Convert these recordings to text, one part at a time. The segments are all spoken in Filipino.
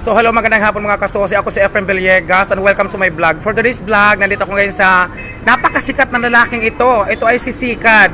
So hello magandang hapon mga kasosi. Ako si Efren Villegas and welcome to my vlog. For today's vlog, nandito ako ngayon sa napakasikat na lalaking ito. Ito ay si Sikad.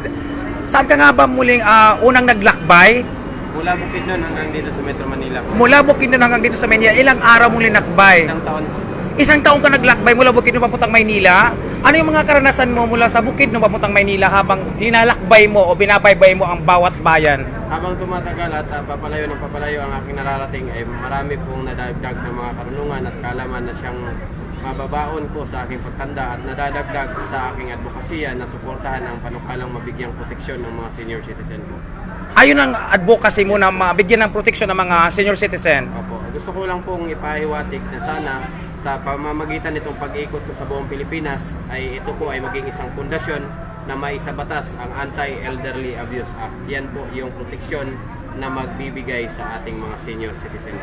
Saan ka nga ba muling ah, unang naglakbay? Mula Bukid nun hanggang dito sa Metro Manila. Mula Bukidnon hanggang dito sa Manila, ilang araw mong linakbay? Isang taon. Isang taong ka naglakbay mula Bukidnon papuntang Maynila. Ano yung mga karanasan mo mula sa Bukidnon papuntang Maynila habang linalakbay mo o binabaybay mo ang bawat bayan? Habang tumatagal at uh, papalayo ng papalayo ang aking nararating ay marami pong nadagdag ng mga karunungan at kaalaman na siyang mababaon ko sa aking pagtanda at nadadagdag sa aking advokasya na suportahan ang panukalang mabigyang proteksyon ng mga senior citizen ko. Ayun ang advocacy mo na mabigyan ng proteksyon ng mga senior citizen. Opo, gusto ko lang pong ipahiwatig na sana sa pamamagitan nitong pag-ikot ko sa buong Pilipinas ay ito po ay maging isang pundasyon na may sa batas ang Anti-Elderly Abuse Act. Yan po yung proteksyon na magbibigay sa ating mga senior citizen.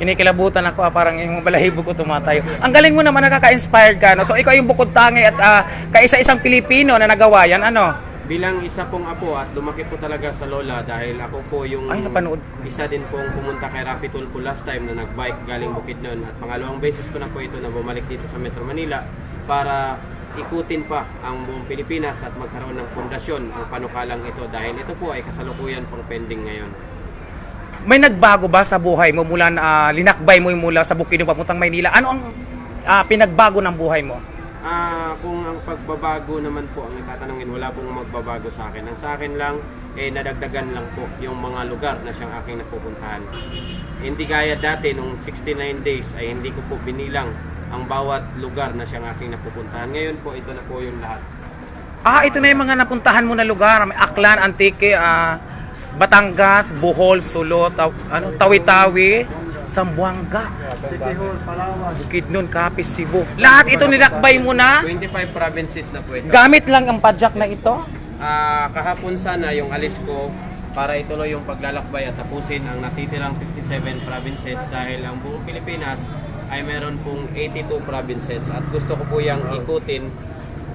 Kinikilabutan ako ah, parang yung balahibo ko tumatayo. Ang galing mo naman nakaka-inspired ka. No? So ikaw yung bukod tangi at ah, kaisa-isang Pilipino na nagawa yan. Ano? Bilang isa pong apo at lumaki po talaga sa lola dahil ako po yung Ay, napanood. isa din pong pumunta kay Rapi Tulfo last time na nagbike galing Bukidnon at pangalawang beses ko na po ito na bumalik dito sa Metro Manila para ikutin pa ang buong Pilipinas at magkaroon ng pundasyon ang panukalang ito dahil ito po ay kasalukuyan pang pending ngayon. May nagbago ba sa buhay mo mula na ah, linakbay mo yung mula sa Bukidnon papuntang Maynila? Ano ang ah, pinagbago ng buhay mo? Ah, kung ang pagbabago naman po ang itatanungin, wala pong magbabago sa akin. Ang sa akin lang, eh, nadagdagan lang po yung mga lugar na siyang aking napupuntahan. Hindi gaya dati, nung 69 days, ay hindi ko po binilang ang bawat lugar na siyang aking napupuntahan. Ngayon po, ito na po yung lahat. Ah, ito na yung mga napuntahan mo na lugar. May Aklan, Antique, ah, Batangas, Bohol, Sulo, Taw- ano, Tawi-Tawi, Sambuanga, Bukidnon, Capiz, Cebu. Lahat ito nilakbay mo na. 25 provinces na po ito. Gamit lang ang padjak na ito. Ah, kahapon sana yung alis ko para ituloy yung paglalakbay at tapusin ang natitirang 57 provinces dahil ang buong Pilipinas ay meron pong 82 provinces at gusto ko po yung ikutin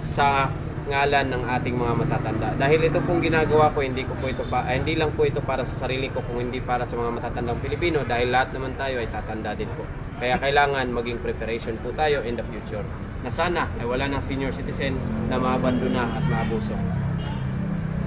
sa ngalan ng ating mga matatanda. Dahil ito pong ginagawa ko, hindi ko po ito pa, hindi lang po ito para sa sarili ko kung hindi para sa mga matatandang Pilipino dahil lahat naman tayo ay tatanda din po. Kaya kailangan maging preparation po tayo in the future na sana ay wala ng senior citizen na maabandona at maabuso.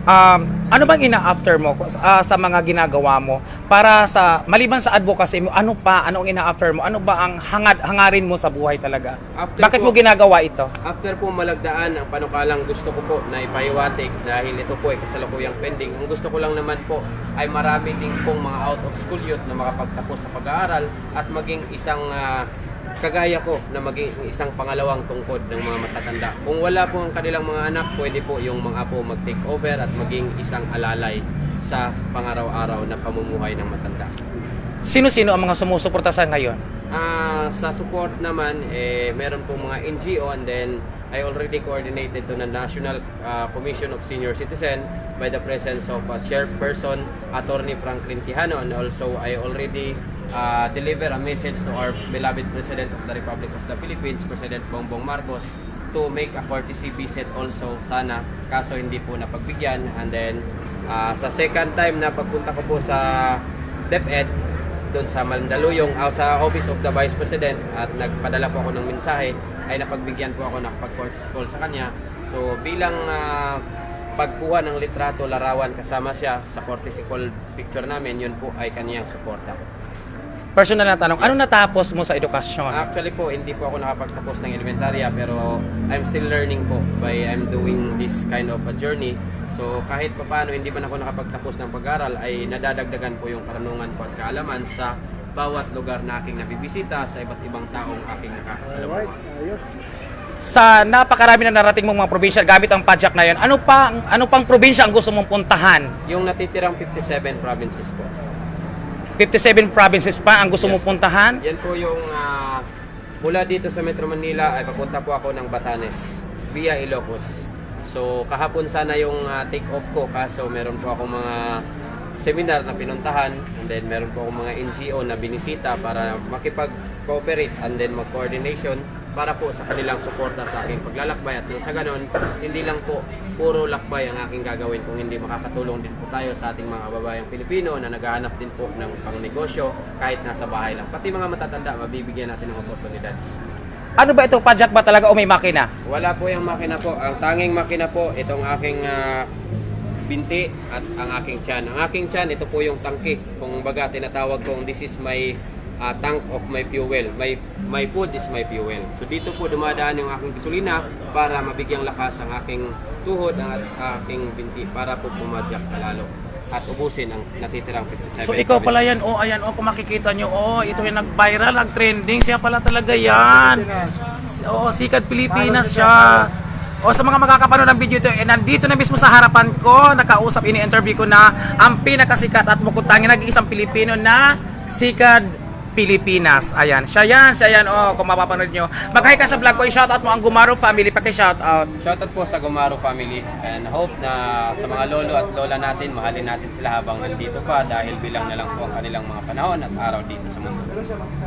Um, ano bang ina-after mo ah, sa mga ginagawa mo? Para sa maliban sa advocacy mo ano pa ano ang ina-after mo? Ano ba ang hangad hangarin mo sa buhay talaga? After bakit mo po- ginagawa ito? After po malagdaan ang panukalang gusto ko po na ipahiwatig dahil ito po ay kasalukuyang pending. Ang gusto ko lang naman po ay marami din pong mga out of school youth na makapagtapos sa pag-aaral at maging isang ah, kagaya ko na maging isang pangalawang tungkod ng mga matatanda. Kung wala po ang kanilang mga anak, pwede po yung mga apo mag-take over at maging isang alalay sa pangaraw-araw na pamumuhay ng matanda. sino-sino ang mga sumusuporta sa ngayon Ah, sa support naman, eh, meron pong mga NGO and then I already coordinated to the National ah, Commission of Senior Citizen by the presence of a chairperson, Attorney Franklin Quijano and also I already ah, deliver a message to our beloved President of the Republic of the Philippines, President Bongbong Marcos, to make a courtesy visit also sana kaso hindi po napagbigyan and then ah, sa second time na pagpunta ko po sa DepEd doon sa Mandaluyong uh, sa Office of the Vice President at nagpadala po ako ng mensahe ay napagbigyan po ako ng pag-courtesy call sa kanya. So bilang ah, pagkuha ng litrato, larawan kasama siya sa courtesy call picture namin, yun po ay kaniyang suporta. Personal na tanong ano natapos mo sa edukasyon Actually po, hindi po ako nakapagtapos ng elementarya pero I'm still learning po by I'm doing this kind of a journey. So kahit pa paano hindi man ako nakapagtapos ng pag-aral ay nadadagdagan po yung karunungan ko at kaalaman sa bawat lugar na aking nabibisita sa iba't ibang taong aking nakakasalamuha. sa napakarami na narating mong mga probinsya gamit ang padjak na yan ano pa ano pang probinsya ang gusto mong puntahan Yung natitirang 57 provinces po. 57 provinces pa ang gusto mong puntahan? Yan po yung ah, mula dito sa Metro Manila ay papunta po ako ng Batanes via Ilocos. So kahapon sana yung ah, take off ko kaso meron po akong mga seminar na pinuntahan and then meron po akong mga NGO na binisita para makipag-cooperate and then mag-coordination para po sa kanilang suporta sa aking paglalakbay at nang sa ganon, hindi lang po puro lakbay ang aking gagawin kung hindi makakatulong din po tayo sa ating mga kababayang Pilipino na naghahanap din po ng pangnegosyo kahit nasa bahay lang. Pati mga matatanda, mabibigyan natin ng oportunidad. Ano ba ito? Padjak ba talaga o may makina? Wala po yung makina po. Ang tanging makina po, itong aking ah, binti at ang aking tiyan. Ang aking tiyan, ito po yung tangke. Kung baga, tinatawag kong this is my ah, tank of my fuel. My, my food is my fuel. So dito po dumadaan yung aking gasolina para mabigyang lakas ang aking tuhod at aking binti para po pumadyak lalo at ubusin ang natitirang 57. So ikaw pala yan, oh ayan, oh kung makikita nyo, oh ito yung nag-viral, nag-trending, siya pala talaga yan. Oo, sikat Pilipinas siya. O sa mga makakapanood ng video ito, eh, nandito na mismo sa harapan ko, nakausap, ini-interview ko na ang pinakasikat at bukutangin nag-iisang Pilipino na sikat Pilipinas. Ayan, siya yan, siya yan, oh, kung mapapanood nyo. Mag-hi ka sa vlog ko, i-shoutout mo ang Gumaro family, paki-shoutout. Shoutout po sa Gumaro family and hope na sa mga lolo at lola natin, mahalin natin sila habang nandito pa dahil bilang na lang po ang kanilang mga panahon at araw dito sa mundo.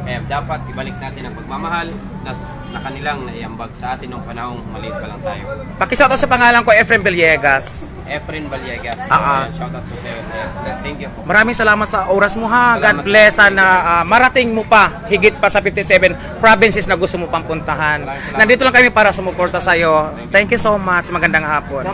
Eh, dapat ibalik natin ang pagmamahal na, na kanilang naiambag sa atin nung panahong maliit pa lang tayo. Paki-shoutout sa pangalan ko, Efrem Villegas. Efren Vallegas, Ah, ah. Ayan, shoutout po sa iyo. sir. Thank you po. Maraming salamat sa oras mo ha. God Salamat. bless sana ah, marating mo pa higit pa sa 57 provinces na gusto mo pang puntahan. Maraming salamat. Nandito lang kami para sumuporta sa iyo. Thank you so much. Magandang hapon.